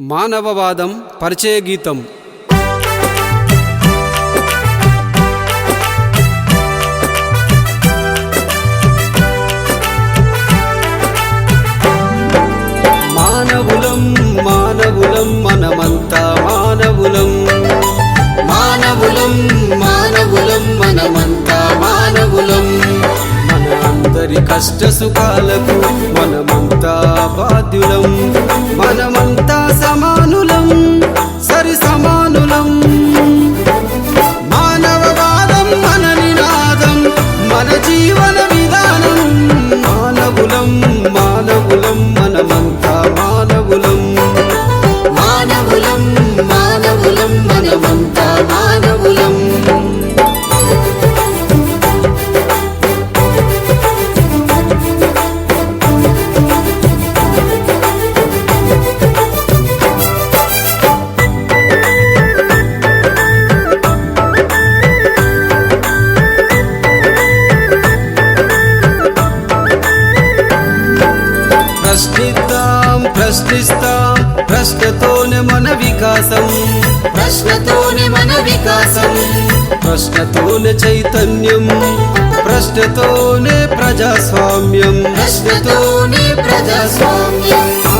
మానవవాదం పరిచయ గీతం. మానవులం మానవులం మనమంతా మానవులం. మానవులం మానవులం మనమంతా మానవులం. మన అందరి కష్ట సుఖాలకు మనమంతా బాధ్యులం. ప్రశ్నిస్తాం ప్రశ్నతోనే మన వికాసం. ప్రశ్నతోనే మన వికాసం. ప్రశ్నతోనే చైతన్యం. ప్రశ్నతోనే ప్రజాస్వామ్యం. ప్రశ్నతోనే ప్రజాస్వామ్యం.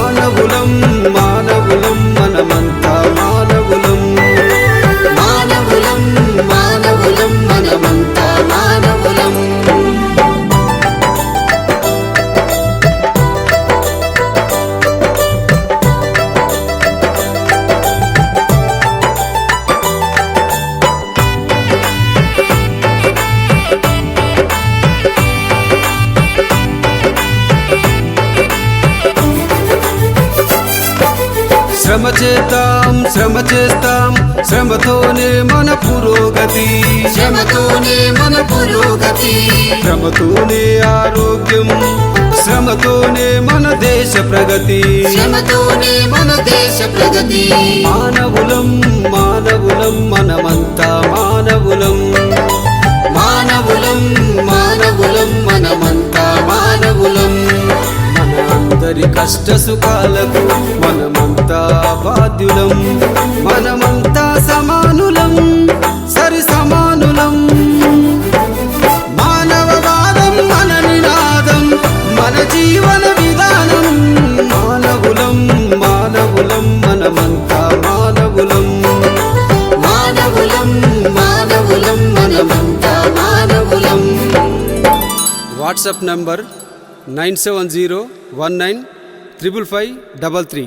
శ్రమ చేద్దాం శ్రమ చేస్తాం. శ్రమతోనే మన పురోగతి. శ్రమతోనే మన పురోగతి. శ్రమతోనే ఆరోగ్యం. శ్రమతోనే మన దేశ ప్రగతి. శ్రమతోనే మన దేశ ప్రగతి. మానవులం మానవులం మనమంతా అందరి కష్ట సుఖాలకు మనమంతా బాధ్యులం మనమంతా సమానులం సరి సమానులం. మానవవాదం మన నినాదం మన జీవన విధానం మానవులం మానవులం మనమంతా మానవులం. మానవులం మానవులం మనమంతా మానవులం. WhatsApp number nine seven zero one nine triple five double three